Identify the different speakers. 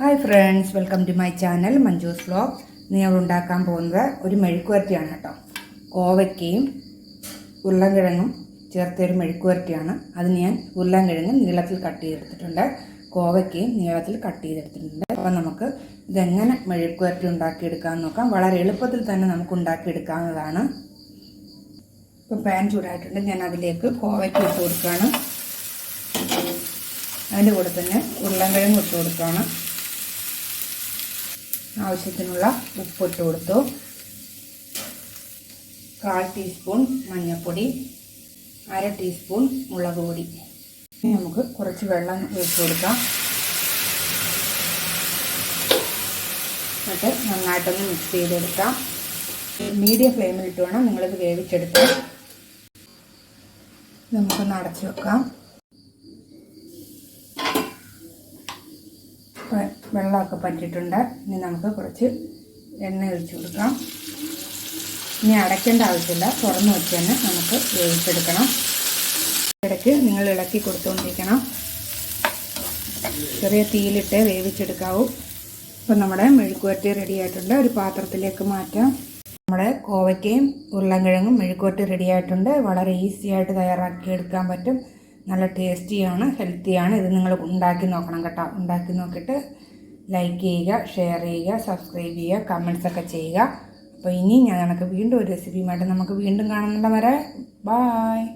Speaker 1: Hi friends welcome to my channel Manju's vlog ഇന്ന് ഞങ്ങൾ ഉണ്ടാക്കാൻ പോകുന്നത് ഒരു മെഴുക്കുവരട്ടിയാണ് കേട്ടോ. കോവയ്ക്കയും ഉരുളൻകിഴങ്ങും ചേർത്ത ഒരു മെഴുക്കുവരട്ടിയാണ്. അതിന് ഞാൻ ഉരുളൻകിഴങ്ങ് നീളത്തിൽ കട്ട് ചെയ്തെടുത്തിട്ടുണ്ട്. കോവയ്ക്കയും നീളത്തിൽ കട്ട് ചെയ്തെടുത്തിട്ടുണ്ട്. അപ്പോൾ നമുക്ക് ഇതെങ്ങനെ മെഴുക്കുവരട്ടി ഉണ്ടാക്കിയെടുക്കാമെന്ന് നോക്കാം. വളരെ എളുപ്പത്തിൽ തന്നെ നമുക്ക് ഉണ്ടാക്കിയെടുക്കാവുന്നതാണ്. ഇപ്പോൾ പാൻ ചൂടായിട്ടുണ്ട്. ഞാൻ അതിലേക്ക് കോവയ്ക്ക് ഇട്ട് കൊടുക്കുകയാണ്. അതിന്റെ കൂടെ തന്നെ ഉരുളൻകിഴങ്ങ് ഇട്ട് കൊടുക്കുകയാണ്. ആവശ്യത്തിനുള്ള ഉപ്പിട്ട് കൊടുത്തു. കാൽ ടീസ്പൂൺ മഞ്ഞൾപ്പൊടി അര ടീസ്പൂൺ മുളക് പൊടി. ഇനി നമുക്ക് കുറച്ച് വെള്ളം ഒഴിച്ച് കൊടുക്കാം. എന്നിട്ട് നന്നായിട്ടൊന്ന് മിക്സ് ചെയ്തെടുക്കാം. മീഡിയം ഫ്ലെയിമിലിട്ട് വേണം നിങ്ങളിത് വേവിച്ചെടുക്കാൻ. നമുക്കൊന്ന് അടച്ചു വെക്കാം. വെള്ളമൊക്കെ പറ്റിയിട്ടുണ്ട്. ഇനി നമുക്ക് കുറച്ച് എണ്ണ ഒഴിച്ചു കൊടുക്കാം ഇനി അടയ്ക്കേണ്ട ആവശ്യമില്ല. തുറന്ന് വെച്ച് തന്നെ നമുക്ക് വേവിച്ചെടുക്കണം. ഇടയ്ക്ക് നിങ്ങൾ ഇളക്കി കൊടുത്തുകൊണ്ടിരിക്കണം ചെറിയ തീയിലിട്ട് വേവിച്ചെടുക്കാവൂ. ഇപ്പം നമ്മുടെ മെഴുക്കുവരട്ടി റെഡി ആയിട്ടുണ്ട്. ഒരു പാത്രത്തിലേക്ക് മാറ്റാം. നമ്മുടെ കോവയ്ക്കയും ഉരുളൻകിഴങ്ങും മെഴുക്കുവരട്ടി റെഡി ആയിട്ടുണ്ട്. വളരെ ഈസി ആയിട്ട് തയ്യാറാക്കി എടുക്കാൻ പറ്റും. നല്ല ടേസ്റ്റിയാണ് ഹെൽത്തിയാണ്. ഇത് നിങ്ങൾ ഉണ്ടാക്കി നോക്കണം കേട്ടോ. ഉണ്ടാക്കി നോക്കിയിട്ട് ലൈക്ക് ചെയ്യുക ഷെയർ ചെയ്യുക സബ്സ്ക്രൈബ് ചെയ്യുക കമൻസ് ഒക്കെ ചെയ്യുക. അപ്പോൾ ഇനി ഞാൻ നിനക്ക് വീണ്ടും ഒരു റെസിപ്പിയുമായിട്ട് നമുക്ക് വീണ്ടും കാണുന്നുണ്ട് വരെ ബായ്